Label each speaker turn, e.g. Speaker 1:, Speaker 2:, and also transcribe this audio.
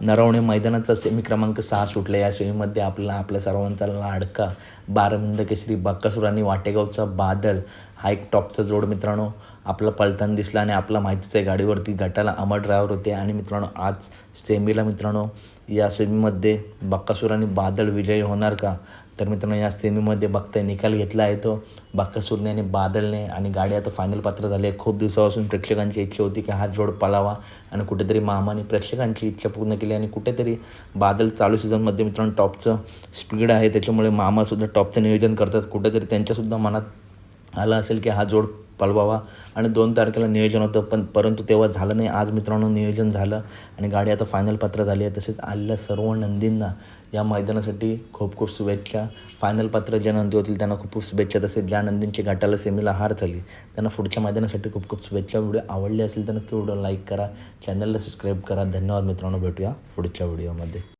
Speaker 1: Naravane मैदानाचा semi क्रमांक सहा सुटला या सेमीमध्ये आपला आपल्या सर्वांचा लाडका बारमिंद केसरी बक्कासूर आणि वाटेगावचा बादल हा एक टॉपचा जोड मित्रांनो. आपला पळताना दिसला आणि आपला माहितीच आहे गाडीवरती गटाला अमर ड्रायव्हर होते. आणि मित्रांनो आज सेमीला मित्रांनो या सेमीमध्ये बक्कासूर आणि बादल विजयी होणार का? तर मित्रांनो या सेमीमध्ये बघताय निकाल घेतला आहे तो. बाक्कासूरने आणि बादलने आणि गाडी आता फायनल पात्र झाली आहे. खूप दिवसापासून प्रेक्षकांची इच्छा होती की हा जोड पळावा आणि कुठेतरी मामाने प्रेक्षकांची इच्छा पूर्ण केली आणि कुठेतरी बादल चालू सीझनमध्ये मित्रांनो टॉपचं स्पीड आहे. त्याच्यामुळे मामासुद्धा टॉपचं नियोजन करतात. कुठेतरी त्यांच्यासुद्धा मनात आलं असेल की हा जोड पळवावा आणि दोन तारखेला नियोजन होतं पण परंतु तेव्हा झालं नाही. आज मित्रांनो नियोजन झालं आणि गाडी आता फायनल पात्र झाली आहे. तसेच आलेल्या सर्व नंदींना या मैदानासाठी खूप खूप शुभेच्छा. फायनल पात्र ज्या नंदी होतील त्यांना खूप खूप शुभेच्छा. तसेच ज्या नंदींची गटाला सेमीला हार झाली त्यांना पुढच्या मैदानासाठी खूप खूप शुभेच्छा. व्हिडिओ आवडले असेल तर नक्की व्हिडिओ लाईक करा. चॅनलला सबस्क्राईब करा. धन्यवाद मित्रांनो. भेटूया पुढच्या व्हिडिओमध्ये.